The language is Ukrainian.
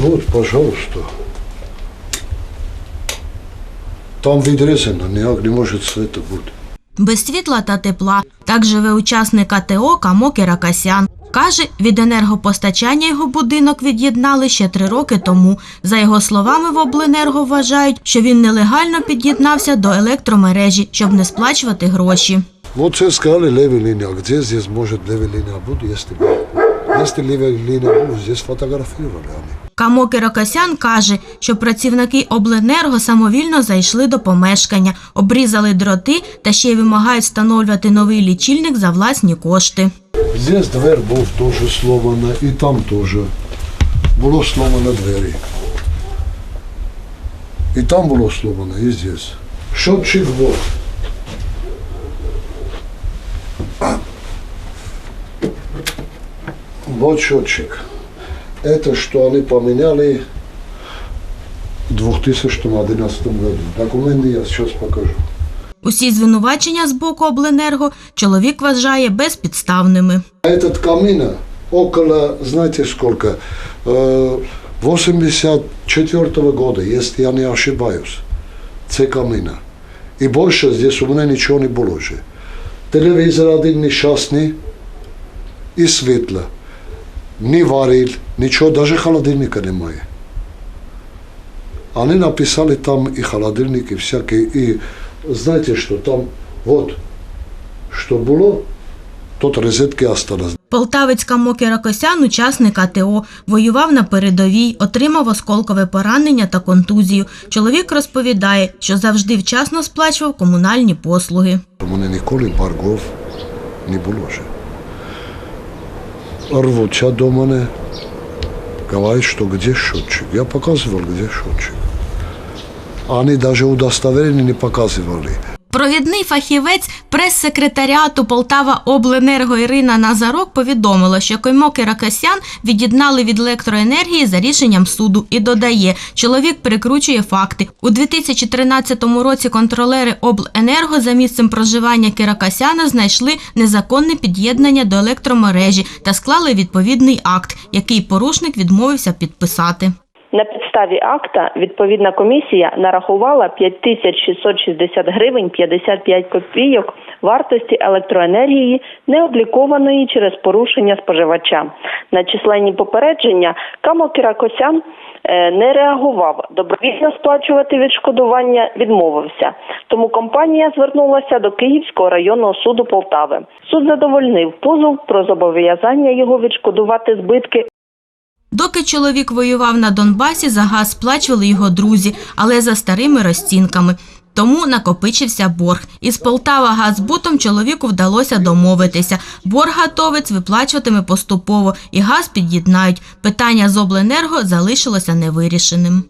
Вот, пожалуйста. Там відрізано, ніяк не може света бути. Без світла та тепла. Так живе учасник АТО Камо Кіракасян. Каже, від енергопостачання його будинок від'єднали ще три роки тому. За його словами, в обленерго вважають, що він нелегально під'єднався до електромережі, щоб не сплачувати гроші. Вот це сказали левая линия. А Где здесь линия будет, если бы... Если левая линия будет, здесь фотографировали они. Камо Кіракасян каже, що працівники обленерго самовільно зайшли до помешкання, обрізали дроти та ще й вимагають встановлювати новий лічильник за власні кошти. Здесь дверь був теж сломана, і там теж. Було сломано двері. І там було сломано, і здесь. Счетчик вот. Вот счетчик Это что они поменяли в 2011 году. Документы я сейчас покажу. Усі звинувачення з боку обленерго чоловік вважає безпідставними. А Этот камин около, знаете сколько, Э, 84 года, если я не ошибаюсь, це камина. І більше здесь у мене нічого не було вже. Телевізор один нещасний і світло. Ні вариль, нічого, навіть холодильника немає. Вони написали там і холодильник, і всяке, і знаєте що, там, от, що було, тут розетки осталось. Полтавець Камо Кіракосян, учасник АТО, воював на передовій, отримав осколкове поранення та контузію. Чоловік розповідає, що завжди вчасно сплачував комунальні послуги. У мене ніколи боргов не було вже. Рвуться до мене, говорят, що де счетчик. Я показував, де счетчик. Вони навіть удостоверення не показували. Провідний фахівець прес-секретаріату Полтава Обленерго Ірина Назарок повідомила, що Коймо Киракасян від'єднали від електроенергії за рішенням суду і додає, чоловік перекручує факти. У 2013 році контролери Обленерго за місцем проживання Киракасяна знайшли незаконне під'єднання до електромережі та склали відповідний акт, який порушник відмовився підписати. На підставі акта відповідна комісія нарахувала 5660 гривень 55 копійок вартості електроенергії, необлікованої через порушення споживача. На численні попередження Камо Кіракосян е, не реагував. Добровільно сплачувати відшкодування відмовився. Тому компанія звернулася до Київського районного суду Полтави. Суд задовольнив позов про зобов'язання його відшкодувати збитки Доки чоловік воював на Донбасі, за газ сплачували його друзі, але за старими розцінками. Тому накопичився борг. Із Полтава газбутом чоловіку вдалося домовитися. Боргатовець виплачуватиме поступово і газ під'єднають. Питання з обленерго залишилося невирішеним.